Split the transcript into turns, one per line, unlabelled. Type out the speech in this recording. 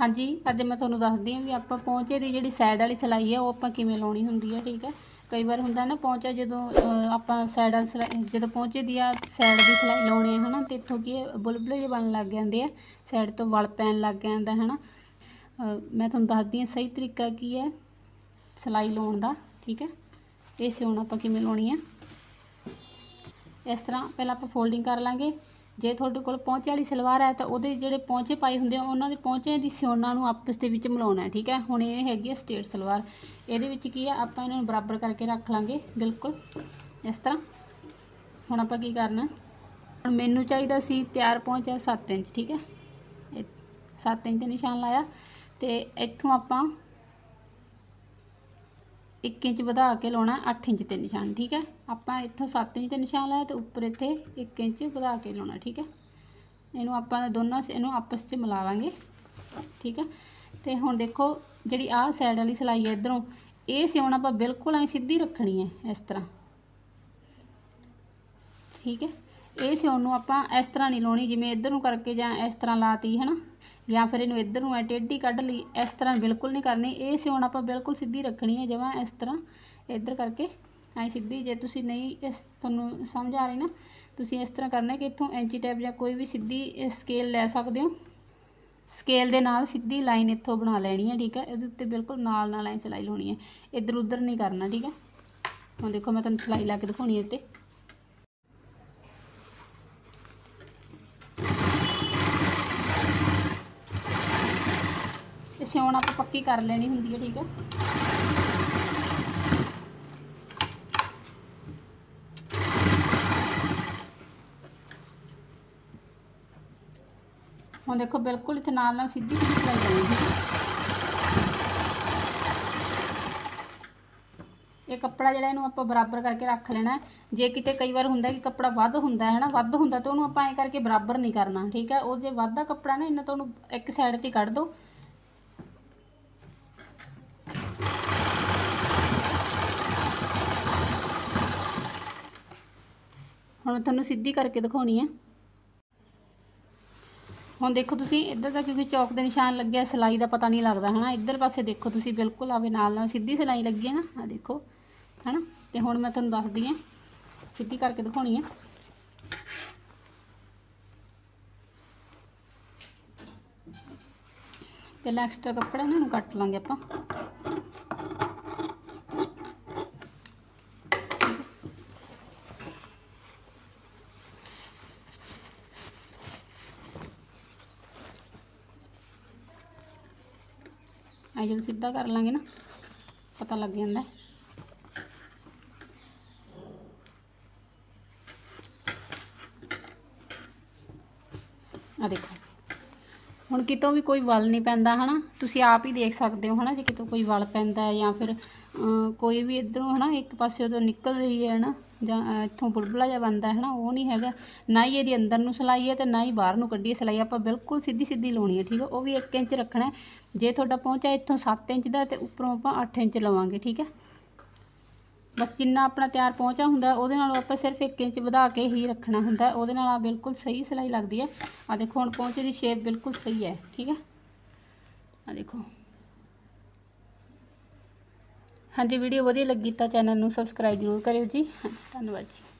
ਹਾਂਜੀ ਅੱਜ ਮੈਂ ਤੁਹਾਨੂੰ ਦੱਸਦੀ ਹਾਂ ਵੀ ਆਪਾਂ ਪੌਂਚੇ ਦੀ ਜਿਹੜੀ ਸਾਈਡ ਵਾਲੀ ਸਿਲਾਈ ਹੈ ਉਹ ਆਪਾਂ ਕਿਵੇਂ ਲਾਉਣੀ ਹੁੰਦੀ ਹੈ ਠੀਕ ਹੈ? ਕਈ ਵਾਰ ਹੁੰਦਾ ਨਾ ਪੌਂਚਾ ਜਦੋਂ ਆਪਾਂ ਸਾਈਡ ਵਾਲੀ ਸਿਲਾਈ ਜਦੋਂ ਪੌਂਚੇ ਦੀ ਆ ਸਾਈਡ ਦੀ ਸਿਲਾਈ ਲਾਉਣੀ ਹੈ ਹਨਾ ਤੇ ਇੱਥੋਂ ਕੀ ਹੈ, ਬੁਲਬੁਲੇ ਜਿਹੇ ਬਣਨ ਲੱਗ ਜਾਂਦੇ ਆ ਸਾਈਡ ਤੋਂ ਵਲ ਪੈਣ ਲੱਗ ਜਾਂਦਾ ਹਨਾ? ਅਹ, ਮੈਂ ਤੁਹਾਨੂੰ ਦੱਸਦੀ ਹਾਂ ਸਹੀ ਤਰੀਕਾ ਕੀ ਹੈ ਸਿਲਾਈ ਲਾਉਣ ਦਾ ਠੀਕ ਹੈ? ਇਹ ਸਿਉਣ ਆਪਾਂ ਕਿਵੇਂ ਲਾਉਣੀ ਹੈ? ਇਸ ਤਰ੍ਹਾਂ ਪਹਿਲਾਂ ਆਪਾਂ ਫੋਲਡਿੰਗ ਕਰ ਲਾਂਗੇ। ਜੇ ਤੁਹਾਡੇ ਕੋਲ ਪੌਂਚੇ ਵਾਲੀ ਸਲਵਾਰ ਹੈ ਤਾਂ ਉਹਦੇ ਜਿਹੜੇ ਪੌਂਚੇ ਪਾਏ ਹੁੰਦੇ ਆ, ਉਹਨਾਂ ਦੇ ਪੌਂਚਿਆਂ ਦੀ ਸਿਉਣਾ ਨੂੰ ਆਪਸ ਦੇ ਵਿੱਚ ਮਿਲਾਉਣਾ ਹੈ, ਠੀਕ ਹੈ? ਹੁਣ ਇਹ ਹੈਗੀ ਹੈ ਸਟੇਟ ਸਲਵਾਰ। ਇਹਦੇ ਵਿੱਚ ਕੀ ਹੈ ਆਪਾਂ ਇਹਨਾਂ ਨੂੰ ਬਰਾਬਰ ਕਰਕੇ ਰੱਖ ਲਾਂਗੇ, ਬਿਲਕੁਲ। ਇਸ ਤਰ੍ਹਾਂ। ਹੁਣ ਆਪਾਂ ਕੀ ਕਰਨਾ? ਹੁਣ ਮੈਨੂੰ ਚਾਹੀਦਾ ਸੀ ਤਿਆਰ ਪਹੁੰਚਿਆ 7 ਇੰਚ, ਠੀਕ ਹੈ? 7 ਇੰਚ ਤੇ ਨਿਸ਼ਾਨ ਲਾਇਆ। ਤੇ ਇੱਥੋਂ ਆਪਾਂ 1 ਇੰਚ ਵਧਾ ਕੇ ਲਾਉਣਾ 8 ਇੰਚ ਤੇ ਨਿਸ਼ਾਨ, ਠੀਕ ਹੈ? ਆਪਾਂ ਇੱਥੋਂ 7 ਇੰਚ ਤੇ ਨਿਸ਼ਾਨ ਲਾਇਆ ਤੇ ਉੱਪਰ ਇੱਥੇ 1 ਇੰਚ ਵਧਾ ਕੇ ਲਾਉਣਾ, ਠੀਕ ਹੈ? ਇਹਨੂੰ ਆਪਾਂ ਦੋਨਾਂ ਇਹਨੂੰ ਆਪਸ 'ਚ ਮਿਲਾ ਲਾਂਗੇ, ਠੀਕ ਹੈ? ਤੇ ਹੁਣ ਦੇਖੋ, ਜਿਹੜੀ ਆਹ ਸਾਈਡ ਵਾਲੀ ਸਿਲਾਈ ਹੈ ਇਧਰੋਂ, ਇਹ ਸਿਉਣ ਆਪਾਂ ਬਿਲਕੁਲ ਐ ਸਿੱਧੀ ਰੱਖਣੀ ਹੈ, ਇਸ ਤਰ੍ਹਾਂ। ਠੀਕ ਹੈ? ਇਹ ਸਿਉਣ ਨੂੰ ਆਪਾਂ ਇਸ ਤਰ੍ਹਾਂ ਨਹੀਂ ਲਾਉਣੀ, ਜਿਵੇਂ ਇਧਰ ਨੂੰ ਕਰਕੇ ਜਾਂ ਇਸ ਤਰ੍ਹਾਂ ਲਾਤੀ, ਹੈ ਨਾ? ਜਾਂ ਫਿਰ ਇਹਨੂੰ ਇੱਧਰ ਨੂੰ ਐ ਟੇਢੀ ਕੱਢ ਲਈ, ਇਸ ਤਰ੍ਹਾਂ ਬਿਲਕੁਲ ਨਹੀਂ ਕਰਨੀ। ਇਹ ਸਿਉਣ ਆਪਾਂ ਬਿਲਕੁਲ ਸਿੱਧੀ ਰੱਖਣੀ ਹੈ ਜਿਵੇਂ ਇਸ ਤਰ੍ਹਾਂ। ਇੱਧਰ ਕਰਕੇ ਐ ਸਿੱਧੀ, ਜੇ ਤੁਸੀਂ ਨਹੀਂ ਇਸ ਤੁਹਾਨੂੰ ਸਮਝ ਆ ਰਹੀ ਨਾ, ਤੁਸੀਂ ਇਸ ਤਰ੍ਹਾਂ ਕਰਨਾ ਕਿ ਇੱਥੋਂ ਐਂਚੀ ਟੈਪ ਜਾਂ ਕੋਈ ਵੀ ਸਿੱਧੀ ਸਕੇਲ ਲੈ ਸਕਦੇ ਹੋ। ਸਕੇਲ ਦੇ ਨਾਲ ਸਿੱਧੀ ਲਾਈਨ ਇੱਥੋਂ ਬਣਾ ਲੈਣੀ ਹੈ, ਠੀਕ ਹੈ? ਇਹਦੇ ਉੱਤੇ ਬਿਲਕੁਲ ਨਾਲ ਨਾਲ ਐ ਸਿਲਾਈ ਲਾਉਣੀ ਹੈ। ਇੱਧਰ ਉੱਧਰ ਨਹੀਂ ਕਰਨਾ, ਠੀਕ ਹੈ? ਹੁਣ ਦੇਖੋ ਮੈਂ ਤੁਹਾਨੂੰ ਸਿਲਾਈ ਲਾ ਕੇ ਦਿਖਾਉਣੀ ਹੈ ਇੱਥੇ। ਸਿਉਣ ਆਪਾਂ ਪੱਕੀ ਕਰ ਲੈਣੀ ਹੁੰਦੀ ਹੈ, ਠੀਕ ਹੈ। ਹੁਣ ਦੇਖੋ, ਬਿਲਕੁਲ ਇੱਥੇ ਨਾਲ ਨਾਲ ਸਿੱਧੀ ਸਿੱਧੀ ਸਿਲਾਈ ਕਰਨੀ ਇਹ ਕੱਪੜਾ ਜਿਹੜਾ ਇਹਨੂੰ ਆਪਾਂ ਬਰਾਬਰ ਕਰਕੇ ਰੱਖ ਲੈਣਾ ਜੇ ਕਿਤੇ ਕਈ ਵਾਰ ਹੁੰਦਾ ਕਿ ਕੱਪੜਾ ਵੱਧ ਹੁੰਦਾ ਹੈ ਨਾ, ਵੱਧ ਹੁੰਦਾ ਤਾਂ ਉਹਨੂੰ ਆਪਾਂ ਐਂ ਕਰਕੇ ਬਰਾਬਰ ਨਹੀਂ ਕਰਨਾ, ਠੀਕ ਹੈ। ਉਹ ਜੇ ਵੱਧਦਾ ਕੱਪੜਾ ਨਾ, ਇਹਨਾਂ ਤੋਂ ਉਹਨੂੰ ਇੱਕ ਸਾਈਡ ਤੇ ਕੱਢ ਦਿਓ ਹੁਣ ਤੁਹਾਨੂੰ ਸਿੱਧੀ ਕਰਕੇ ਦਿਖਾਉਣੀ ਹੈ ਹੁਣ ਦੇਖੋ ਤੁਸੀਂ ਇੱਧਰ ਦਾ ਕਿਉਂਕਿ ਚੌਕ ਦੇ ਨਿਸ਼ਾਨ ਲੱਗਿਆ, ਸਿਲਾਈ ਦਾ ਪਤਾ ਨਹੀਂ ਲੱਗਦਾ, ਹਨਾ? ਇੱਧਰ ਪਾਸੇ ਦੇਖੋ ਤੁਸੀਂ, ਬਿਲਕੁਲ ਆਵੇ ਨਾਲ ਨਾਲ ਸਿੱਧੀ ਸਿਲਾਈ ਲੱਗੀ ਹੈ ਨਾ ਆ ਦੇਖੋ, ਹਨਾ? ਤੇ ਹੁਣ ਮੈਂ ਤੁਹਾਨੂੰ ਦੱਸਦੀ ਹਾਂ ਸਿੱਧੀ ਕਰਕੇ ਦਿਖਾਉਣੀ ਹੈ ਪਹਿਲਾਂ ਐਕਸਟਰਾ ਕੱਪੜਾ ਇਹਨਾਂ ਨੂੰ ਕੱਟ ਲਾਂਗੇ ਆਪਾਂ। ਆ ਜਦੋਂ ਸਿੱਧਾ ਕਰ ਲਾਂਗੇ ਨਾ, ਪਤਾ ਲੱਗ ਜਾਂਦਾ। ਆ ਦੇਖੋ। ਹੁਣ ਕਿਤੋਂ ਵੀ ਕੋਈ ਵਲ ਨਹੀਂ ਪੈਂਦਾ, ਹਨਾ? ਤੁਸੀਂ ਆਪ ਹੀ ਦੇਖ ਸਕਦੇ ਹੋ, ਹਨਾ, ਜੇ ਕਿਤੋਂ ਕੋਈ ਵਲ ਪੈਂਦਾ ਜਾਂ ਫਿਰ ਕੋਈ ਵੀ ਇਧਰੋਂ, ਹਨਾ, ਇੱਕ ਪਾਸੇ ਉਦੋਂ ਨਿਕਲ ਰਹੀ ਹੈ ਨਾ ਜਾਂ ਇੱਥੋਂ ਬੁਲਬੁਲਾ ਜਿਹਾ ਬਣਦਾ ਹੈ ਨਾ, ਉਹ ਨਹੀਂ ਹੈਗਾ। ਨਾ ਹੀ ਇਹਦੀ ਅੰਦਰ ਨੂੰ ਸਿਲਾਈ ਹੈ ਤੇ ਨਾ ਹੀ ਬਾਹਰ ਨੂੰ ਕੱਢੀ ਹੈ ਸਿਲਾਈ। ਆਪਾਂ ਬਿਲਕੁਲ ਸਿੱਧੀ ਸਿੱਧੀ ਲਾਉਣੀ ਹੈ, ਠੀਕ ਹੈ? ਉਹ ਵੀ 1 ਇੰਚ ਰੱਖਣਾ ਜੇ ਤੁਹਾਡਾ ਪਹੁੰਚਾ ਇੱਥੋਂ 7 ਇੰਚ ਦਾ ਤੇ ਉੱਪਰੋਂ ਆਪਾਂ 8 ਇੰਚ ਲਵਾਂਗੇ, ਠੀਕ ਹੈ? ਬਸ ਜਿੰਨਾ ਆਪਣਾ ਤਿਆਰ ਪਹੁੰਚਾ ਹੁੰਦਾ, ਉਹਦੇ ਨਾਲੋਂ ਆਪਾਂ ਸਿਰਫ 1 ਇੰਚ ਵਧਾ ਕੇ ਹੀ ਰੱਖਣਾ ਹੁੰਦਾ। ਉਹਦੇ ਨਾਲ ਆ ਬਿਲਕੁਲ ਸਹੀ ਸਿਲਾਈ ਲੱਗਦੀ ਹੈ। ਆ ਦੇਖੋ, ਹੁਣ ਪਹੁੰਚੇ ਦੀ ਸ਼ੇਪ ਬਿਲਕੁਲ ਸਹੀ ਹੈ, ਠੀਕ ਹੈ? ਆ ਦੇਖੋ। ਹਾਂਜੀ ਵੀਡੀਓ ਵਧੀਆ ਲੱਗੀ ਤਾਂ ਚੈਨਲ ਨੂੰ ਸਬਸਕ੍ਰਾਈਬ ਜ਼ਰੂਰ ਕਰਿਓ ਜੀ। ਧੰਨਵਾਦ ਜੀ।